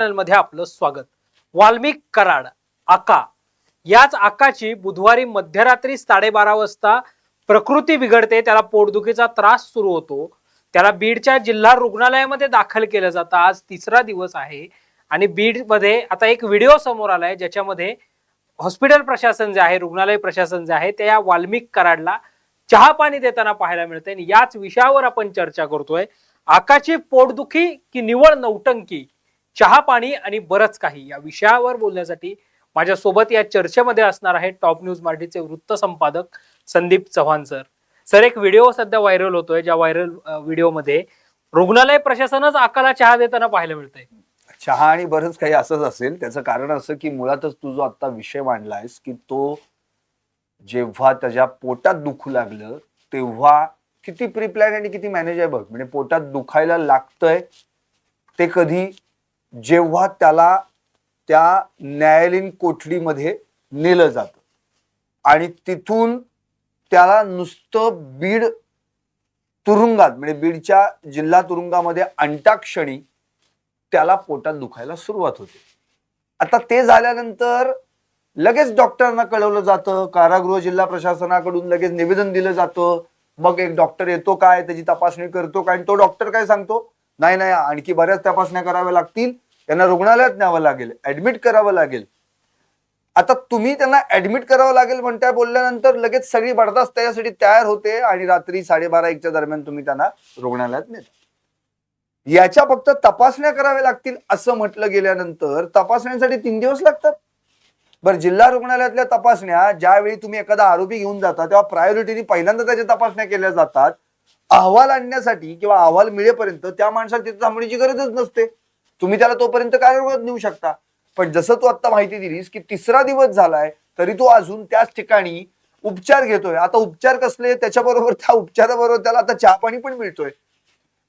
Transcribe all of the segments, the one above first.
मध्ये आपलं स्वागत. वाल्मिक कराड आका. याच आकाची बुधवारी मध्यरात्री साडेबारा वाजता प्रकृती बिघडते त्याला पोटदुखीचा त्रास सुरू होतो. त्याला बीडच्या जिल्हा रुग्णालयामध्ये दाखल केलं जातं. आज तिसरा दिवस आहे आणि बीडमध्ये आता एक व्हिडिओ समोर आलाय ज्याच्यामध्ये हॉस्पिटल प्रशासन जे आहे रुग्णालय प्रशासन जे आहे ते या वाल्मिक कराडला चहा पाणी देताना पाहायला मिळते आणि याच विषयावर आपण चर्चा करतोय. आकाची पोटदुखी की निवळ नौटंकी? चहा पाणी आणि बरंच काही या विषयावर बोलण्यासाठी माझ्यासोबत या चर्चेमध्ये असणार आहे टॉप न्यूज मराठीचे वृत्त संपादक संदीप चव्हाण सर. सर एक व्हिडिओ सध्या व्हायरल होतोय ज्या व्हायरल व्हिडिओमध्ये रुग्णालय प्रशासनच आकाला चहा देताना पाहायला मिळतंय. चहा आणि बरंच काही असंच असेल. त्याचं कारण असं की मुळातच तू जो आता विषय मांडलायस की तो जेव्हा त्याच्या पोटात दुखू लागलं तेव्हा किती प्रिप्लॅन आणि किती मॅनेज आहे बघ. म्हणजे पोटात दुखायला लागतंय ते कधी जेव्हा त्याला त्या न्यायालयीन कोठडीमध्ये नेलं जातं. आणि तिथून त्याला नुसतं बीड तुरुंगात म्हणजे बीडच्या जिल्हा तुरुंगामध्ये अंटाक्षणी त्याला पोटात दुखायला सुरुवात होते. आता ते झाल्यानंतर लगेच डॉक्टरांना कळवलं जातं कारागृह जिल्हा प्रशासनाकडून लगेच निवेदन दिलं जातं. मग एक डॉक्टर येतो काय त्याची तपासणी करतो काय आणि तो डॉक्टर काय सांगतो? नाही नाही आणखी बऱ्याच तपासण्या कराव्या लागतील. त्यांना रुग्णालयात न्यावं लागेल. ऍडमिट करावं लागेल. आता तुम्ही त्यांना ऍडमिट करावं लागेल म्हणताय बोलल्यानंतर लगेच सगळी बडदास्त त्याच्यासाठी तयार होते आणि रात्री साडेबारा एकच्या दरम्यान तुम्ही त्यांना रुग्णालयात नेता. याच्या फक्त तपासण्या कराव्या लागतील असं म्हटलं गेल्यानंतर तपासण्यासाठी तीन दिवस लागतात. बरं जिल्हा रुग्णालयातल्या तपासण्या ज्यावेळी तुम्ही एखादा आरोपी घेऊन जाता तेव्हा प्रायोरिटीने पहिल्यांदा त्याच्या तपासण्या केल्या जातात. अहवाल आणण्यासाठी किंवा अहवाल मिळेपर्यंत त्या माणसाला तिथे थांबण्याची गरजच नसते. तुम्ही त्याला तोपर्यंत कारागृहात नेऊ शकता. पण जसं तू आता माहिती दिलीस की तिसरा दिवस झालाय तरी तो अजून त्याच ठिकाणी उपचार घेतोय. आता उपचार कसले त्याच्याबरोबर त्या उपचाराबरोबर त्याला आता चहा पाणी पण मिळतोय.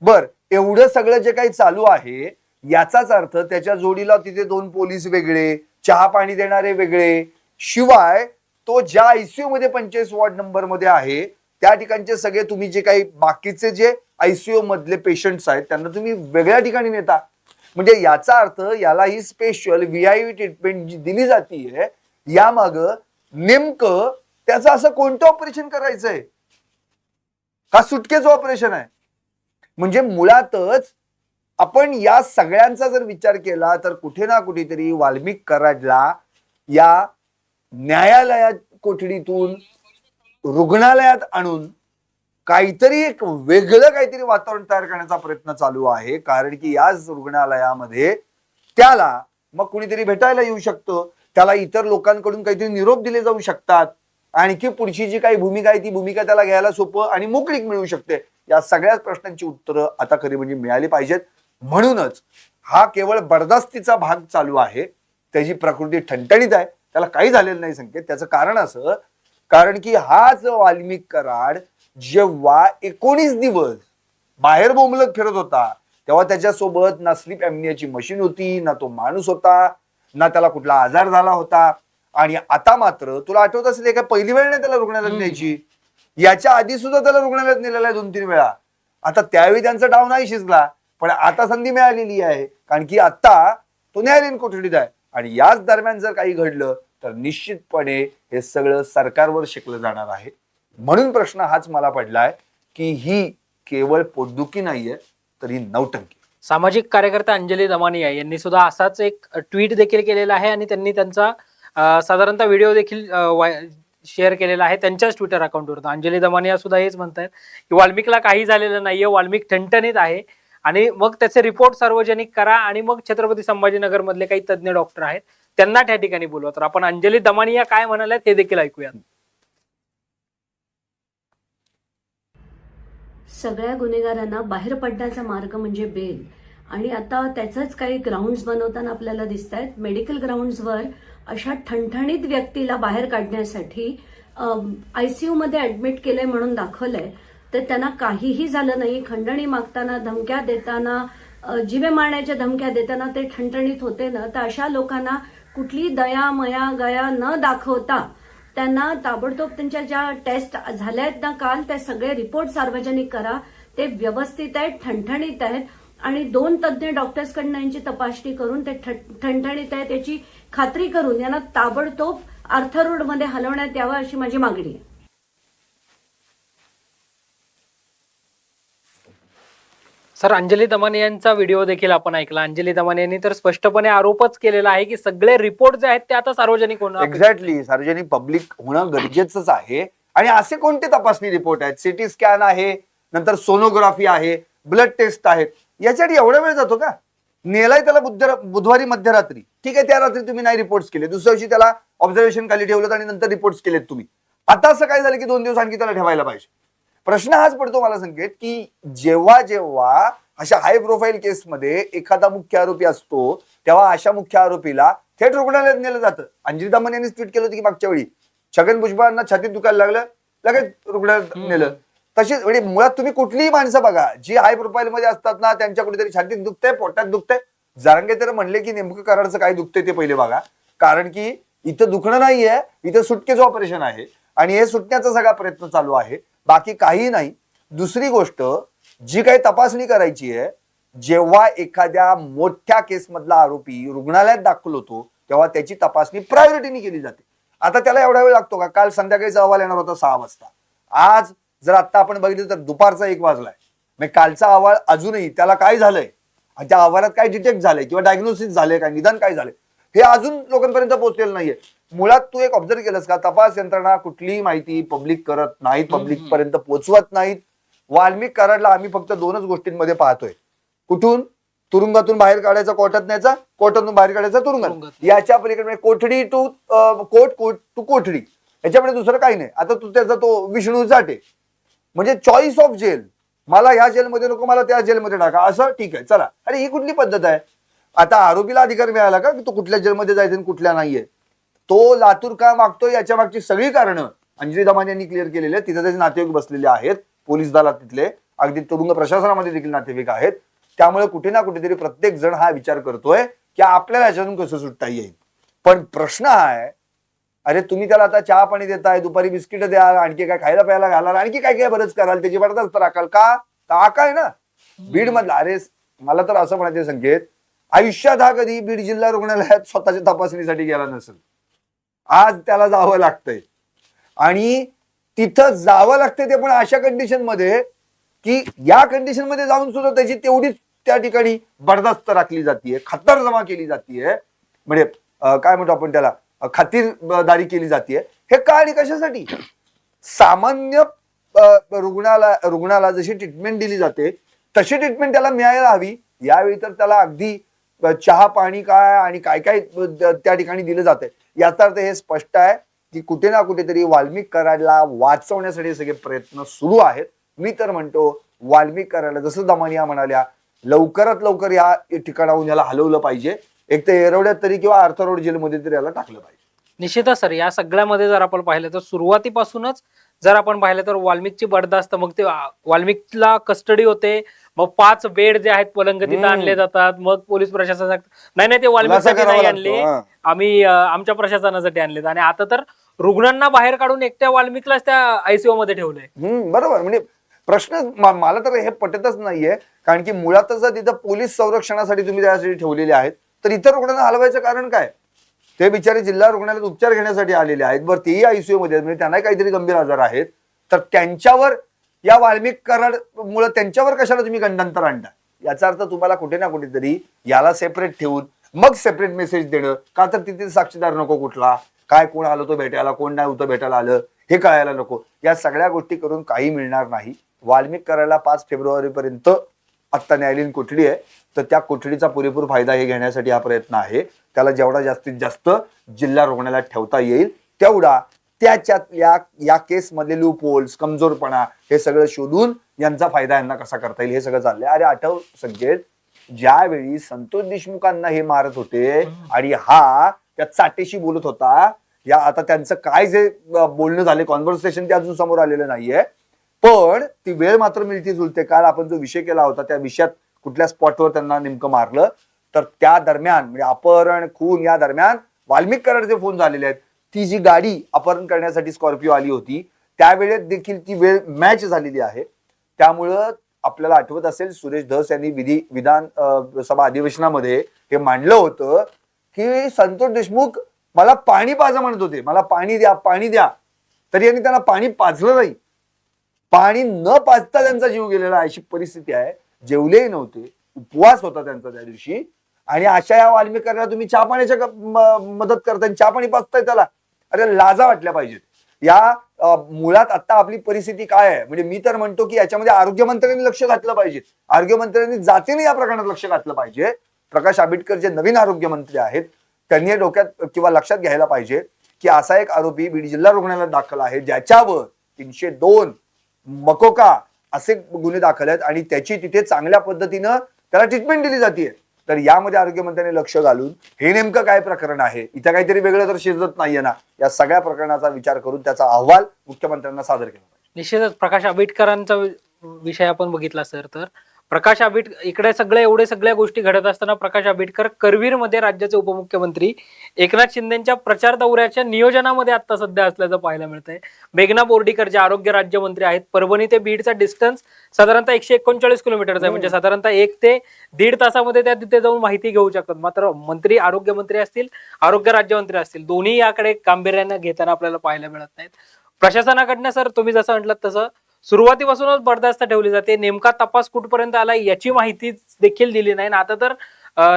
बर एवढं सगळं जे काही चालू आहे याचाच अर्थ त्याच्या जोडीला तिथे दोन पोलीस वेगळे चहा पाणी देणारे वेगळे. शिवाय तो ज्या आयसीयू मध्ये पंचेचाळीस वॉर्ड नंबरमध्ये आहे त्या ठिकाणचे सगळे तुम्ही जे काही बाकीचे जे आयसीयू मधले पेशंट्स आहेत त्यांना तुम्ही वेगळ्या ठिकाणी नेता. म्हणजे याचा अर्थ याला ही special V I V treatment जी दिली जातीये यामाग नेमकं त्याचं असं कोणतं ऑपरेशन करायचंय? का सुटकेचं ऑपरेशन आहे? म्हणजे मुळातच आपण या सगळ्यांचा जर विचार केला तर कुठे ना कुठेतरी वाल्मिक कराडला या न्यायालयात कोठडीतून रुग्णालयात आणून काहीतरी एक वेगळं काहीतरी वातावरण तयार करण्याचा प्रयत्न चालू आहे. कारण की याच रुग्णालयामध्ये त्याला मग कुणीतरी भेटायला येऊ शकतं. त्याला इतर लोकांकडून काहीतरी निरोप दिले जाऊ शकतात. आणखी पुढची जी काही भूमिका आहे ती भूमिका त्याला घ्यायला सोपं आणि मोकळीक मिळू शकते. या सगळ्याच प्रश्नांची उत्तरं आता खरी म्हणजे मिळाली पाहिजेत. म्हणूनच हा केवळ बरदास्तीचा भाग चालू आहे. त्याची प्रकृती ठणठणीत आहे. त्याला काही झालेलं नाही संकेत. त्याचं कारण असं कारण की हाच वाल्मिक कराड जेव्हा एकोणीस दिवस बाहेर बोंबलत फिरत होता तेव्हा त्याच्यासोबत ना स्लीप ॲम्नियाची मशीन होती ना तो माणूस होता ना त्याला कुठला आजार झाला होता. आणि आता मात्र तुला आठवत असेल का पहिली वेळ नाही त्याला रुग्णालयात. न्यायची? याच्या आधी सुद्धा त्याला रुग्णालयात नेलेलं आहे दोन तीन वेळा. आता त्यावेळी त्यांचा डाव नाही शिजला पण आता संधी मिळालेली आहे. कारण की आता तो न्यायालयीन कोठडीत आहे. आणि याच दरम्यान जर काही घडलं तर निश्चितपणे हे सगळं सरकारवर शिकलं जाणार आहे. म्हणून प्रश्न हाच मला पडलाय की ही केवळ पोटदुखी नाहीये तर ही नौटंकी. सामाजिक कार्यकर्ता अंजली दमानिया यांनी सुद्धा असाच एक ट्विट देखील केलेला आहे आणि त्यांनी त्यांचा साधारणतः व्हिडिओ देखील शेअर केलेला आहे त्यांच्याच ट्विटर अकाउंटवर अंजली दमानिया सुद्धा हेच म्हणतात की वाल्मिकला काही झालेलं नाहीये वाल्मिक ठणठणीत आहे आणि मग त्याचे रिपोर्ट सार्वजनिक करा आणि मग छत्रपती संभाजीनगर मधले काही तज्ज्ञ डॉक्टर आहेत. त्यांना त्या ठिकाणी बोलवा. तर आपण अंजली दमानिया काय म्हणाल्या ते देखील ऐकूया सगळ्या गुन्हेगारांना बाहेर पडण्याचा मार्ग म्हणजे बेल. आणि आता त्याचंच काही ग्राउंड्स बनवताना आपल्याला दिसत आहेत मेडिकल ग्राउंड्सवर अशा ठणठणीत व्यक्तीला बाहेर काढण्यासाठी आयसीयू मध्ये ऍडमिट केलंय म्हणून दाखवलंय. तर त्यांना काहीही झालं नाही. खंडणी मागताना धमक्या देताना जिवे मारण्याच्या धमक्या देताना ते ठणठणीत होते ना तर अशा लोकांना कुठली दया मया गया न दाखवता त्यांना ताबडतोब त्यांच्या ज्या टेस्ट झाल्या आहेत ना काल त्या सगळे रिपोर्ट सार्वजनिक करा. ते व्यवस्थित आहेत ठणठणीत आहेत आणि दोन तज्ज्ञ डॉक्टर्सकडनं यांची तपासणी करून ते ठ- ठणठणीत आहे त्याची खात्री करून यांना ताबडतोब अर्थरोडमध्ये हलवण्यात यावं अशी माझी मागणी आहे. सर अंजली दमाने यांचा व्हिडिओ देखील आपण ऐकला. अंजली दमाने यांनी तर स्पष्टपणे आरोपच केलेला आहे की सगळे रिपोर्ट जे आहेत ते आता सार्वजनिक होणार एक्झॅक्टली सार्वजनिक पब्लिक होणं गरजेचंच आहे. आणि असे कोणते तपासणी रिपोर्ट आहेत? सिटी स्कॅन आहे नंतर सोनोग्राफी आहे ब्लड टेस्ट आहेत याच्यासाठी एवढा वेळ जातो का? नेलाय त्याला बुध बुधवारी मध्यरात्री. ठीक आहे त्या रात्री तुम्ही नाही रिपोर्ट्स केले. दुसऱ्या दिवशी त्याला ऑब्झर्वेशन खाली ठेवलं आणि नंतर रिपोर्ट्स केलेत तुम्ही. आता असं काय झालं की दोन दिवस आणखी त्याला ठेवायला पाहिजे? प्रश्न हाच पडतो मला संकेत की जेव्हा जेव्हा अशा हाय प्रोफाईल केसमध्ये एखादा मुख्य आरोपी असतो तेव्हा अशा मुख्य आरोपीला थेट रुग्णालयात नेलं जातं. अंजली दामन यांनी ट्विट केलं होतं की मागच्या वेळी छगन भुजबळांना छातीत दुखायला लागलं लगेच रुग्णालयात. नेलं. तशीच म्हणजे मुळात तुम्ही कुठलीही माणसं बघा जी हाय प्रोफाईल मध्ये असतात ना त्यांच्या कुठेतरी छातीत दुखतंय पोटात दुखतंय. जारंगे तर म्हणले की नेमकं कराडचं काय दुखतंय ते पहिले बघा. कारण की इथं दुखणं नाहीये इथं सुटकेचं ऑपरेशन आहे. आणि हे सुटण्याचा सगळा प्रयत्न चालू आहे. बाकी काही नाही. दुसरी गोष्ट जी काही तपासणी करायची आहे जेव्हा एखाद्या मोठ्या केसमधला आरोपी रुग्णालयात दाखल होतो तेव्हा त्याची तपासणी प्रायोरिटीने केली जाते. आता त्याला एवढा वेळ लागतो का? काल संध्याकाळीचा अहवाल येणार होता सहा वाजता. आज जर आता आपण बघितलं तर दुपारचा एक वाजलाय. मग कालचा अहवाल अजूनही त्याला काय झालंय? त्या अहवालात काय डिटेक्ट झालंय? किंवा डायग्नोसिस झालंय काय निदान काय झालंय? हे अजून लोकांपर्यंत पोहोचलेलं नाहीये. मुळात तू एक ऑब्झर्व केलंस का? तपास यंत्रणा कुठलीही माहिती पब्लिक करत नाहीत पब्लिक पर्यंत पोहोचवत नाहीत. वाल्मिक कराडला आम्ही फक्त दोनच गोष्टींमध्ये पाहतोय. कुठून? तुरुंगातून बाहेर काढायचा कोर्टात न्यायचा कोर्टातून बाहेर काढायचा तुरुंगात. याच्या पलीकडे म्हणजे कोठडी टू कोर्ट कोर्ट टू कोठडी. याच्यापुढे दुसरं काही नाही. आता तू त्याचा तो विष्णू जाटे. म्हणजे चॉईस ऑफ जेल मला ह्या जेलमध्ये नको मला त्या जेलमध्ये टाका. असं ठीक आहे. चला. अरे ही कुठली पद्धत आहे? आता आरोपीला अधिकार मिळाला का? की तो कुठल्या जेलमध्ये जायचं आणि कुठल्या नाहीये? तो लातूर का मागतोय याच्या मागची सगळी कारणं अंजली दमान यांनी क्लिअर केलेले आहेत. तिथे त्याचे नातेवाईक बसलेले आहेत. पोलीस दलात तिथले. अगदी तुरुंग प्रशासनामध्ये देखील नातेवाईक आहेत. त्यामुळे कुठे ना कुठेतरी प्रत्येक जण हा विचार करतोय की आपल्याला याच्यातून कसं सुटता येईल. पण प्रश्न हा आहे अरे तुम्ही त्याला आता चहा पाणी देताय दुपारी बिस्किट द्याल आणखी काय खायला प्यायला घालाल आणखी काय काय बरंच कराल त्याची बरदास्त राखाल का? का काय ना. बीड मधला अरे मला तर असं म्हणायचं संकेत आयुष्यात हा कधी बीड जिल्हा रुग्णालयात स्वतःच्या तपासणीसाठी गेला नसेल. आज त्याला जावं लागतंय. आणि तिथं जावं लागतंय ते पण अशा कंडिशनमध्ये की या कंडिशनमध्ये जाऊन सुद्धा त्याची तेवढीच त्या ठिकाणी बर्दास्त राखली जातीये खतर जमा केली जातीये. म्हणजे काय म्हणतो आपण त्याला? खातीरदारी केली जाते हे का आणि कशासाठी? सामान्य रुग्णाला रुग्णाला जशी ट्रीटमेंट दिली जाते तशी ट्रीटमेंट त्याला मिळायला हवी. यावेळी तर त्याला अगदी चहा पाणी काय आणि काय काय त्या ठिकाणी दिलं जाते याचा अर्थ हे स्पष्ट आहे की कुठे ना कुठेतरी वाल्मिक कराडला वाचवण्यासाठी सगळे प्रयत्न सुरू आहेत. मी तर म्हणतो वाल्मिक कराडला जसं दमानिया म्हणाल्या लवकरात लवकर या ठिकाणाहून याला हलवलं पाहिजे. एक तर एरवड्यात तरी किंवा अर्थरोड जेलमध्ये तरी याला टाकलं पाहिजे. निश्चितच सर. या सगळ्यामध्ये जर आपण पाहिलं तर सुरुवातीपासूनच जर आपण पाहिलं तर वाल्मिकची बडदास्त मग ते वाल्मिकला कस्टडी होते मग पाच बेड जे आहेत पलंग तिथं. आणले जातात. मग पोलीस प्रशासन सांगतं, नाही नाही ते वाल्मिकसाठी नाही आणले. आम्ही आमच्या प्रशासनासाठी आणलेत. आणि आता तर रुग्णांना बाहेर काढून एकट्या वाल्मिकलाच त्या आयसीयू मध्ये ठेवलंय. बरोबर. म्हणजे प्रश्न मला तर हे पटतच नाहीये. कारण की मुळातच जर तिथं पोलीस संरक्षणासाठी तुम्ही त्यासाठी ठेवलेले आहेत तर इतर रुग्णांना हलवायचं कारण काय? ते बिचारे जिल्हा रुग्णालयात उपचार घेण्यासाठी आलेले आहेत. बरं तेही आयसीयू मध्ये म्हणजे त्यांनाही काहीतरी गंभीर आजार आहेत. तर त्यांच्यावर या वाल्मिक कराड मुळे त्यांच्यावर कशाला तुम्ही गंडांतर आणता? याचा अर्थ तुम्हाला कुठे ना कुठेतरी याला सेपरेट ठेवून मग सेपरेट मेसेज देणं. का तर तिथे साक्षीदार नको कुठला? काय कोण आलं तो भेटायला? कोण नाही होतं भेटायला आलं? हे कळायला नको. या सगळ्या गोष्टी करून काही मिळणार नाही. वाल्मिक करायला पाच फेब्रुवारीपर्यंत आत्ता न्यायालयीन कोठडी आहे. तर त्या कोठडीचा पुरेपूर फायदा हे घेण्यासाठी हा प्रयत्न आहे. त्याला जेवढा जास्तीत जास्त जिल्हा रुग्णालयात ठेवता येईल तेवढा त्याच्यात या या केसमधले लूप होल्स कमजोरपणा हे सगळं शोधून यांचा फायदा यांना कसा करता येईल हे सगळं चाललंय. अरे आठव संकेत ज्यावेळी संतोष देशमुखांना हे मारत होते आणि हा त्या चाटेशी बोलत होता या आता त्यांचं काय जे बोलणं झाले कॉन्व्हर्सेशन ते अजून समोर आलेलं नाहीये. पण ती वेळ मात्र मिळती जुळते. काल आपण जो विषय केला होता त्या विषयात कुठल्या स्पॉटवर त्यांना नेमकं मारलं. तर त्या दरम्यान म्हणजे अपहरण खून या दरम्यान वाल्मिक कराडचे फोन झालेले आहेत. ती जी गाडी अपहरण करण्यासाठी स्कॉर्पिओ आली होती त्यावेळेत देखील ती वेळ मॅच झालेली आहे. त्यामुळं आपल्याला आठवत असेल सुरेश धस यांनी विधी विधान सभा अधिवेशनामध्ये हे मांडलं होतं की संतोष देशमुख मला पाणी पाजा म्हणत होते. मला पाणी द्या पाणी द्या. तरी यांनी त्यांना पाणी पाजलं नाही. पाणी न पाजता त्यांचा जीव गेलेला अशी परिस्थिती आहे. जेवलेही नव्हते. उपवास होता त्यांचा त्या दिवशी. आणि अशा या वाल्मिकांना तुम्ही चहा पाण्याच्या मदत करताय चहा पाणी पाजताय त्याला. अरे लाजा वाटल्या पाहिजेत. या मुळात आता आपली परिस्थिती काय आहे? म्हणजे मी तर म्हणतो की याच्यामध्ये आरोग्यमंत्र्यांनी लक्ष घातलं पाहिजे. आरोग्यमंत्र्यांनी जातीने या प्रकरणात लक्ष घातलं पाहिजे. प्रकाश आंबेडकर जे नवीन आरोग्यमंत्री आहेत त्यांनी डोक्यात किंवा लक्षात घ्यायला पाहिजे की असा एक आरोपी बीड जिल्हा रुग्णालयात दाखल आहे ज्याच्यावर तीनशे दोन मकोका असे गुन्हे दाखल आहेत आणि त्याची तिथे चांगल्या पद्धतीनं त्याला ट्रीटमेंट दिली जाते तर यामध्ये आरोग्यमंत्र्यांनी लक्ष घालून हे नेमकं काय प्रकरण आहे? इथं काहीतरी वेगळं तर शिजत नाहीये ना? या सगळ्या प्रकरणाचा विचार करून त्याचा अहवाल मुख्यमंत्र्यांना सादर केला पाहिजे. निश्चितच प्रकाश आंबेडकरांचा विषय आपण बघितला सर तर प्रकाश आंबेडकर इकडे सगळे एवढे सगळ्या गोष्टी घडत असताना प्रकाश आंबेडकर करवीरमध्ये राज्याचे उपमुख्यमंत्री एकनाथ शिंदेच्या प्रचार दौऱ्याच्या नियोजनामध्ये आता सध्या असल्याचं पाहायला मिळतंय. मेघना बोर्डीकर जे आरोग्य राज्यमंत्री आहेत परभणी ते बीडचा डिस्टन्स साधारणतः एकशे एकोणचाळीस किलोमीटरचा आहे. म्हणजे साधारणतः एक ते दीड तासामध्ये त्या तिथे जाऊन माहिती घेऊ शकतात. मात्र मंत्री आरोग्य मंत्री असतील आरोग्य राज्यमंत्री असतील दोन्ही याकडे गांभीर्याने घेताना आपल्याला पाहायला मिळत नाहीत. प्रशासनाकडनं सर तुम्ही जसं म्हटलं तसं सुरुवातीपासूनच बडदास्त ठेवली जाते. नेमका तपास कुठपर्यंत आला याची माहिती देखील दिली नाही. आता तर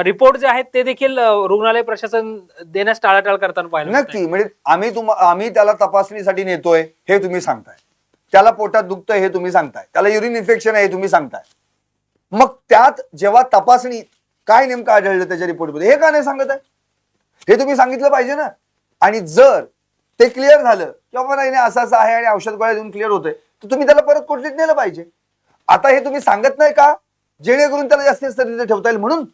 रिपोर्ट जे आहेत ते देखील रुग्णालय प्रशासन देण्यास टाळाटाळ करताना पाहिलं नक्की. म्हणजे आम्ही आम्ही त्याला तपासणीसाठी नेतोय हे तुम्ही सांगताय. त्याला पोटात दुखतंय हे तुम्ही सांगताय. त्याला युरिन इन्फेक्शन आहे हे तुम्ही सांगताय. मग त्यात जेव्हा तपासणी काय नेमकं आढळलं त्याच्या रिपोर्टमध्ये हे का नाही सांगत आहे? हे तुम्ही सांगितलं पाहिजे ना. आणि जर ते क्लिअर झालं किंवा नाही असं असं आहे आणि औषध गोळ्या देऊन क्लिअर होतंय तर तुम्ही त्याला परत कोठडीत नेलं पाहिजे. आता हे तुम्ही सांगत नाही का? जेणेकरून त्याला जास्तीत जास्त तिथे ठेवता येईल म्हणून.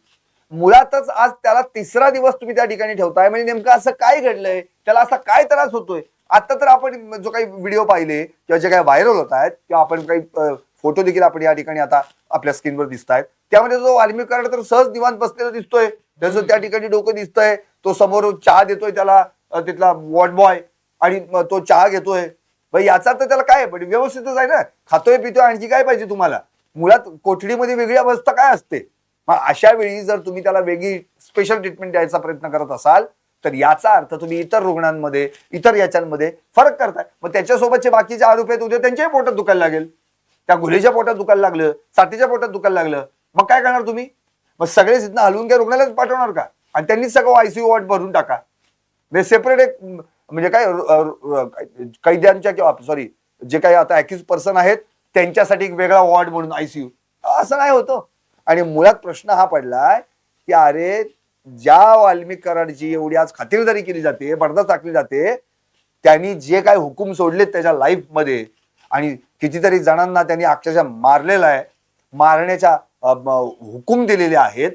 मुळातच आज त्याला तिसरा दिवस तुम्ही त्या ठिकाणी ठेवताय. म्हणजे नेमकं असं काय घडलंय? त्याला असा काय त्रास होतोय? आता तर आपण जो काही व्हिडिओ पाहिले किंवा जे काही व्हायरल होत आहेत किंवा आपण काही फोटो देखील आपण या ठिकाणी आता आपल्या स्क्रीनवर दिसत आहेत त्यामध्ये जो वाल्मिक तर सहज निवांत बसलेला दिसतोय. त्याचं त्या ठिकाणी डोकं दिसतंय. तो समोर चहा देतोय त्याला तिथला वॉर्ड बॉय. आणि तो चहा घेतोय. याचा तर त्याला काय पण व्यवस्थितच आहे ना? खातोय पितोय आणखी काय पाहिजे तुम्हाला? मुळात कोठडीमध्ये वेगळी अवस्था काय असते? मग अशा वेळी जर तुम्ही त्याला वेगळी स्पेशल ट्रीटमेंट द्यायचा प्रयत्न करत असाल तर याचा अर्थ तुम्ही इतर रुग्णांमध्ये इतर याच्यांमध्ये फरक करताय. मग त्याच्यासोबतचे बाकीचे आरोप आहेत उद्या त्यांच्याही पोटात दुखायला लागेल. त्या गुलेच्या पोटात दुखायला लागलं साठीच्या पोटात दुखायला लागलं. मग काय करणार तुम्ही? मग सगळेच इथनं हलवून काय रुग्णालयात पाठवणार का? आणि त्यांनीच सगळं आयसीयू वॉर्ड भरून टाका. म्हणजे सेपरेट एक म्हणजे काय कैद्यांच्या किंवा सॉरी जे काही आता अक्युज पर्सन आहेत त्यांच्यासाठी एक वेगळा वॉर्ड म्हणून आयसीयू असं नाही होतं. आणि मुळात प्रश्न हा पडलाय की अरे ज्या वाल्मिक कराडची एवढी आज खातिरदारी केली जाते बडदास्त टाकली जाते त्यांनी जे काय हुकूम सोडलेत त्याच्या लाईफमध्ये आणि कितीतरी जणांना त्यांनी अक्षरशः मारलेला आहे मारण्याच्या हुकूम दिलेले आहेत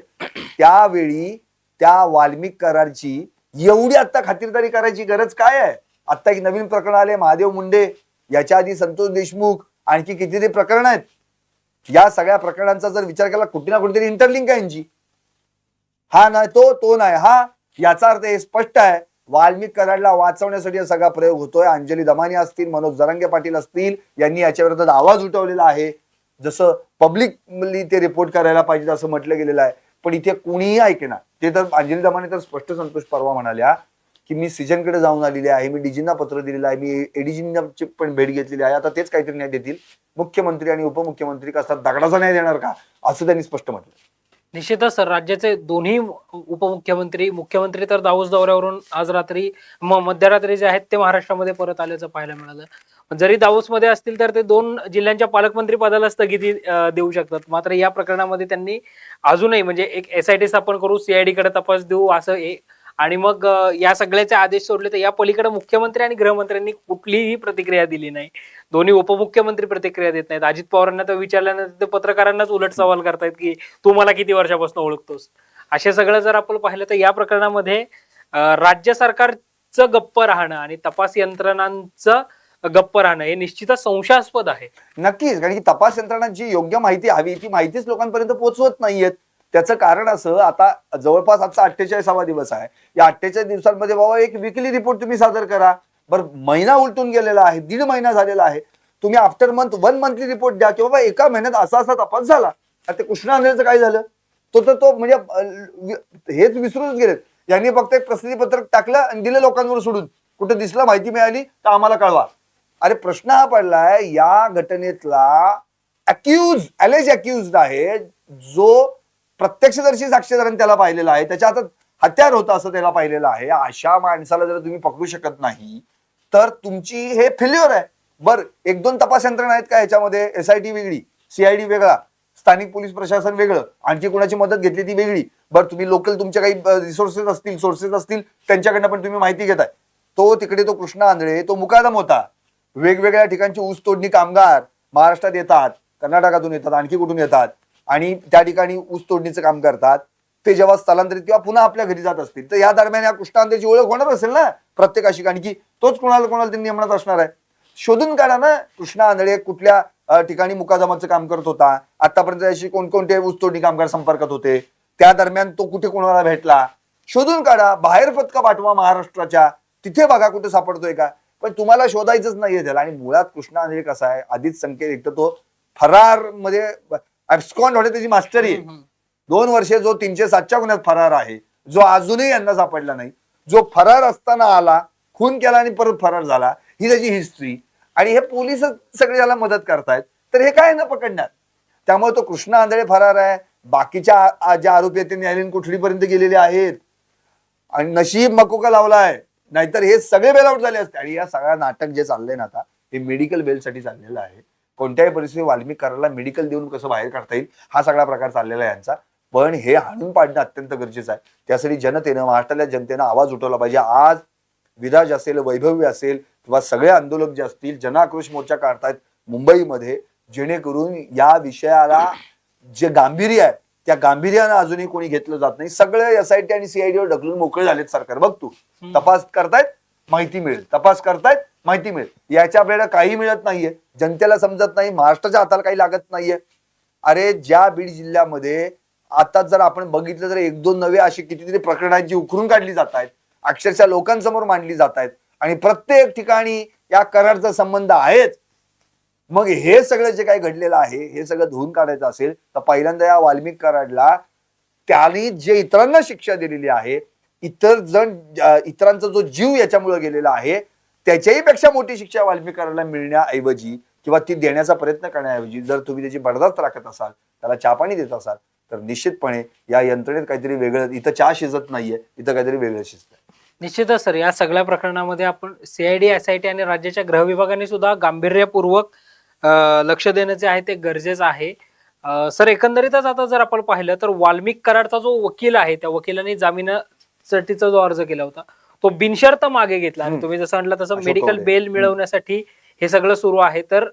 त्यावेळी त्या वाल्मिक करारची एवढी आता खातिरदारी करायची गरज काय आहे? आता एक नवीन प्रकरण आले महादेव मुंडे याच्या आधी संतोष देशमुख आणखी कितीतरी प्रकरण आहेत. या सगळ्या प्रकरणांचा जर विचार केला कुठे ना कुठेतरी इंटरलिंक आहे यांची. हा नाही तो तो नाही. हा याचा अर्थ हे स्पष्ट आहे. वाल्मिक कराडला वाचवण्यासाठी हा सगळा प्रयोग होतोय. अंजली दमानी असतील मनोज जरांगे पाटील असतील यांनी याच्याविरोधात आवाज उठवलेला आहे. जसं पब्लिकली ते रिपोर्ट करायला पाहिजे असं म्हटलं गेलेलं आहे. पण इथे कुणीही ऐकणार. ते तर अंजली दमाने तर स्पष्ट संतोष परवा म्हणाल्या की मी सीजनकडे जाऊन आलेले आहे मी डीजींना पत्र दिलेलं आहे मी एडीजींना पण भेट घेतलेली आहे. आता तेच काहीतरी न्याय देतील. मुख्यमंत्री आणि उपमुख्यमंत्री कसा दगडाचा न्याय देणार का? असं त्यांनी स्पष्ट म्हटलं. निश्चितच सर. राज्याचे दोन्ही उपमुख्यमंत्री मुख्यमंत्री तर दाऊस दौऱ्यावरून आज रात्री मध्यरात्री जे आहेत ते महाराष्ट्रामध्ये परत आल्याचं पाहायला मिळालं. जरी दावोसमध्ये असतील तर ते दोन जिल्ह्यांच्या पालकमंत्री पदाला स्थगिती देऊ शकतात. मात्र या प्रकरणामध्ये त्यांनी अजूनही म्हणजे एक एस आय टी स्थापन करू सीआयडी कडे तपास देऊ असं हे आणि मग या सगळ्याचे आदेश सोडले तर या पलीकडे मुख्यमंत्री आणि गृहमंत्र्यांनी कुठलीही प्रतिक्रिया दिली नाही. दोन्ही उपमुख्यमंत्री प्रतिक्रिया देत नाहीत. अजित पवारांना तर विचारल्यानंतर ते पत्रकारांनाच उलट सवाल करतायत की तू मला किती वर्षापासून ओळखतोस? असे सगळं जर आपण पाहिलं तर या प्रकरणामध्ये राज्य सरकारचं गप्प राहणं आणि तपास यंत्रणांचं गप्प राहणं हे निश्चितच संशयास्पद आहे. नक्कीच कारण की तपास यंत्रणा जी योग्य माहिती हवी ती माहितीच लोकांपर्यंत पोहोचवत नाहीयेत. त्याचं कारण असं आता जवळपास आजचा अठ्ठेचाळीसावा दिवस आहे. या अठ्ठेचाळीस दिवसांमध्ये बाबा एक विकली रिपोर्ट तुम्ही सादर करा. बरं महिना उलटून गेलेला आहे दीड महिना झालेला आहे. तुम्ही after month one monthly report द्या की बाबा एका महिन्यात असा असा तपास झाला. आता ते कृष्णा आंधळेचं काय झालं? तो तर तो म्हणजे हेच विसरूनच गेलेत. यांनी फक्त एक प्रसिद्धी पत्रक टाकलं आणि दिलं लोकांवर सोडून. कुठं दिसलं माहिती मिळाली तर आम्हाला कळवा. अरे प्रश्न हा पडलाय या घटनेतला अक्यूज अलेज अक्यूज आहे जो प्रत्यक्षदर्शी साक्षीदारांनी त्याला पाहिलेला आहे. त्याच्या हातात हत्यार होतं असं त्याला पाहिलेलं आहे. अशा माणसाला जर तुम्ही पकडू शकत नाही तर तुमची हे फेल्युअर आहे. बर एक दोन तपास यंत्रणा आहेत का याच्यामध्ये? एस आय टी वेगळी सीआयडी वेगळा स्थानिक पोलीस प्रशासन वेगळं आणखी कोणाची मदत घेतली ती वेगळी. बरं तुम्ही लोकल तुमच्या काही रिसोर्सेस असतील सोर्सेस असतील त्यांच्याकडनं पण तुम्ही माहिती घेताय. तो तिकडे तो कृष्णा आंधळे तो मुकादम होता. वेगवेगळ्या ठिकाणची ऊस तोडणी कामगार महाराष्ट्रात येतात कर्नाटकातून येतात आणखी कुठून येतात आणि त्या ठिकाणी ऊस तोडणीचं काम करतात. ते जेव्हा स्थलांतरित किंवा पुन्हा आपल्या घरी जात असतील तर या दरम्यान या कृष्णांतेची ओळख होणार असेल ना प्रत्येकाशी कारण की तोच कोणाला कोणाला त्यांनी म्हणत असणार आहे. शोधून काढा ना कृष्णा आंधळे कुठल्या ठिकाणी मुकादमाचं काम करत होता आतापर्यंत अशी कोणकोणते ऊसतोडणी कामगार संपर्कात होते त्या दरम्यान तो कुठे कोणाला भेटला? शोधून काढा बाहेर पथका पाठवा महाराष्ट्राच्या तिथे बघा कुठे सापडतोय का? पण तुम्हाला शोधायचंच नाहीये त्याला. आणि मुळात कृष्णा आंधळे कसा आहे? आधीच संकेत एक तर तो फरारमध्ये ऍब्स्कॉन्ड होणे त्याची मास्टरी आहे. दोन वर्षे जो तीनशे सातच्या गुन्ह्यात फरार आहे जो अजूनही यांना सापडला नाही जो फरार असताना आला खून केला आणि परत फरार झाला ही त्याची हिस्ट्री आणि हे पोलिसच सगळे याला मदत करतायत. तर हे काय ना पकडणार? त्यामुळे तो कृष्णा आंधळे फरार आहे. बाकीच्या ज्या आरोपी आहेत ते न्यायालयीन कोठडीपर्यंत गेलेले आहेत. आणि नशीब मकोका लावलाय. नाहीतर हे सगळे बेलआउट झाले असते. आणि या सगळ्या नाटक जे चाललंय ना आता हे मेडिकल बेलसाठी चाललेलं आहे. कोणत्याही परिस्थितीत वाल्मिकराला मेडिकल देऊन कसं बाहेर काढता येईल हा सगळा प्रकार चाललेला आहे यांचा. पण हे हाणून पाडणं अत्यंत गरजेचं आहे. त्यासाठी जनतेनं महाराष्ट्रातल्या जनतेनं आवाज उठवला पाहिजे. आज विराज असेल वैभव्य असेल किंवा सगळे आंदोलक जे असतील जनाक्रोश मोर्चा काढतायत मुंबईमध्ये जेणेकरून या विषयाला जे गांभीर्य आहे त्या गांभीर्यानं अजूनही कोणी घेतलं जात नाही. सगळे एसआयटी आणि सीआयडीवर ढकलून मोकळे झालेत सरकार. बघ तू. तपास करतायत माहिती मिळेल. तपास करतायत माहिती मिळेल. याच्या वेळेला काही मिळत नाहीये. जनतेला समजत नाही. महाराष्ट्राच्या हाताला काही लागत नाहीये. अरे ज्या बीड जिल्ह्यामध्ये आता जर आपण बघितलं तर एक दोन नवे अशी कितीतरी प्रकरण आहेत जी उकरून काढली जात आहेत. अक्षरशः लोकांसमोर मांडली जात आहेत. आणि प्रत्येक ठिकाणी या करारचा संबंध आहेच. मग हे सगळं जे काही घडलेलं आहे हे सगळं धुवून काढायचं असेल तर पहिल्यांदा या वाल्मिक कराडला त्यांनी जे इतरांना शिक्षा दिलेली आहे इतर जण इतरांचा जो जीव याच्यामुळे गेलेला आहे त्याच्याही पेक्षा मोठी शिक्षा वाल्मिकाराला मिळण्याऐवजी किंवा ती देण्याचा प्रयत्न करण्याऐवजी जर तुम्ही त्याची बडदास्त राखत असाल त्याला चहा पाणी देत असाल तर निश्चितपणे या यंत्रणेत काहीतरी वेगळं इथं चहा शिजत नाहीये इथं काहीतरी वेगळं शिजत निश्चितच सर या सगळ्या प्रकरणामध्ये आपण सीआयडी एसआयटी आणि राज्याच्या गृह विभागाने सुद्धा गांभीर्यपूर्वक लक्ष देणं जे आहे ते गरजेचं आहे सर एकंदरीतच आता जर आपण पाहिलं तर वाल्मिक कराडचा जो वकील आहे त्या वकिलांनी जामिनासाठीचा जो अर्ज केला होता तो बिनशर्त मागे घेतला आणि. तुम्ही जसं म्हटलं तसं मेडिकल. बेल. मिळवण्यासाठी हे सगळं सुरू आहे तर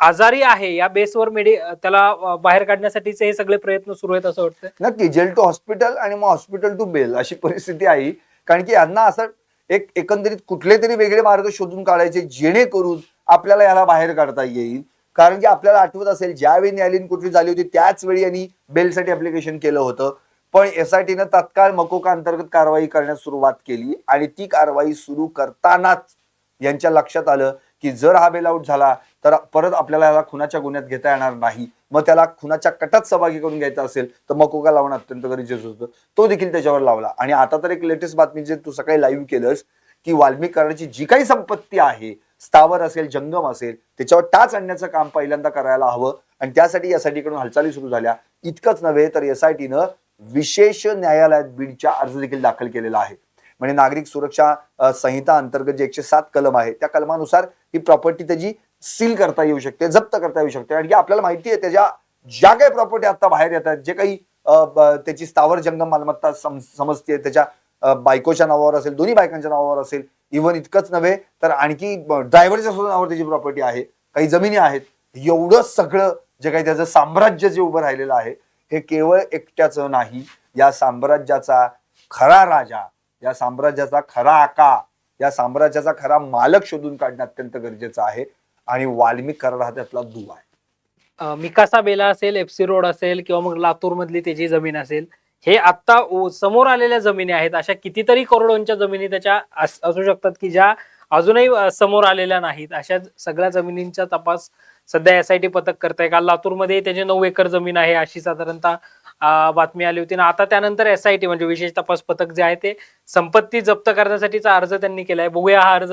आजारी आहे या बेसवर मेडि त्याला बाहेर काढण्यासाठीचे हे सगळे प्रयत्न सुरू आहेत असं वाटतं नक्की जेल टू हॉस्पिटल आणि मग हॉस्पिटल टू बेल अशी परिस्थिती आहे कारण की यांना असं एक एकंदरीत कुठले तरी वेगळे मार्ग शोधून काढायचे जेणेकरून आपल्याला याला बाहेर काढता येईल. कारण की आपल्याला आठवत असेल ज्यावेळी न्यायालयीन कुठली झाली होती त्याच वेळी यांनी बेलसाठी अप्लिकेशन केलं होतं. पण एसआयटीनं तत्काळ मकोका अंतर्गत कारवाई करण्यास सुरुवात केली आणि ती कारवाई सुरू करतानाच यांच्या लक्षात आलं की जर हा बेल आउट झाला तर परत आपल्याला याला खुनाच्या गुन्ह्यात घेता येणार नाही. मग त्याला खुनाच्या कटात सहभागी करून घ्यायचा असेल तर मकोका लावणं अत्यंत गरजेचं होतं. तो देखील त्याच्यावर लावला. आणि आता तर एक लेटेस्ट बातमी जे तू सकाळी लाईव्ह केलंस की वाल्मिक कराडाची जी काही संपत्ती आहे स्थावर असेल जंगम असेल त्याच्यावर टाच आणण्याचं काम पहिल्यांदा करायला हवं. आणि त्यासाठी एसआयटी कडून हालचाली सुरू झाल्या. इतकंच नव्हे तर एसआयटीनं विशेष न्यायालयात बीडच्या अर्ज देखील दाखल केलेला आहे. म्हणजे नागरिक सुरक्षा संहिता अंतर्गत जे एकशे सात कलम आहे त्या कलमानुसार ही प्रॉपर्टी त्याची सील करता येऊ शकते जप्त करता येऊ शकते. आणि की आपल्याला माहिती आहे त्याच्या ज्या काही प्रॉपर्टी आता बाहेर येतात जे काही त्याची स्थावर जंगम मालमत्ता समजते त्याच्या बायकोच्या नावावर असेल दोन्ही बायकांच्या नावावर असेल इव्हन इतकंच नव्हे तर आणखी ड्रायव्हरच्या सुद्धा नावावर त्याची प्रॉपर्टी आहे. काही जमिनी आहेत. एवढं सगळं जे काही त्याचं साम्राज्य जे उभं राहिलेलं आहे हे केवळ एकट्याचं नाही. या साम्राज्याचा खरा राजा या साम्राज्याचा खरा आका या साम्राज्याचा खरा मालक शोधून काढणं अत्यंत गरजेचं आहे. आणि वाल्मिक करार हा त्यातला दुवा आहे. मिकासा बेला असेल एफसी रोड असेल किंवा मग लातूर मधली त्याची जमीन असेल हे आत्ता समोर आलेल्या जमिनी आहेत. अशा कितीतरी करोडोंच्या जमिनी त्याच्या अस- असू शकतात की ज्या अजूनही समोर आलेल्या नाहीत. अशा सगळ्या जमिनींचा तपास सध्या एसआयटी पथक करत आहे काल लातूरमध्ये त्याची नऊ एकर जमीन आहे अशी साधारणतः बातमी आली होती. आणि आता त्यानंतर एसआयटी म्हणजे विशेष तपास पथक जे आहे ते संपत्ती जप्त करण्यासाठीचा अर्ज त्यांनी केला आहे बघूया हा अर्ज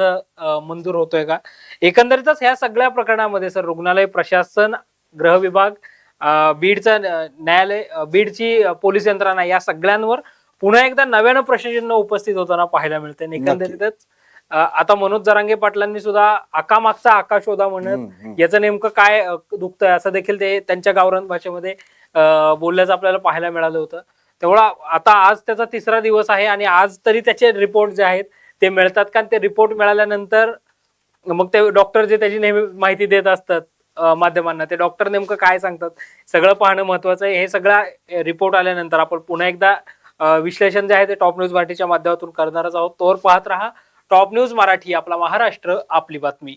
मंजूर होतोय का? एकंदरीतच ह्या सगळ्या प्रकरणामध्ये सर रुग्णालय प्रशासन गृह विभाग बीडचं न्यायालय बीडची पोलीस यंत्रणा या सगळ्यांवर पुन्हा एकदा नव्यानं प्रशासन उपस्थित होताना पाहायला मिळते. एकंदरीतच आता मनोज जरांगे पाटलांनी सुद्धा आकामागचा आकाश शोधा म्हणत. याचं नेमकं काय दुखतंय असं देखील ते त्यांच्या गावरान भाषेमध्ये बोलल्याचं आपल्याला पाहायला मिळालं होतं तेवढा आता आज त्याचा तिसरा दिवस आहे आणि आज तरी त्याचे रिपोर्ट जे आहेत ते मिळतात कारण ते रिपोर्ट मिळाल्यानंतर मग ते डॉक्टर जे त्याची नेहमी माहिती देत असतात माध्यमांना. ते डॉक्टर नेमकं काय सांगतात? सगळं पाहणं महत्वाचं आहे. हे सगळा रिपोर्ट आल्यानंतर आपण पुन्हा एकदा विश्लेषण जे आहे ते टॉप न्यूज मराठीच्या माध्यमातून करणारच आहोत. तोवर पाहत राहा. टॉप न्यूज मराठी आपला महाराष्ट्र आपली बातमी.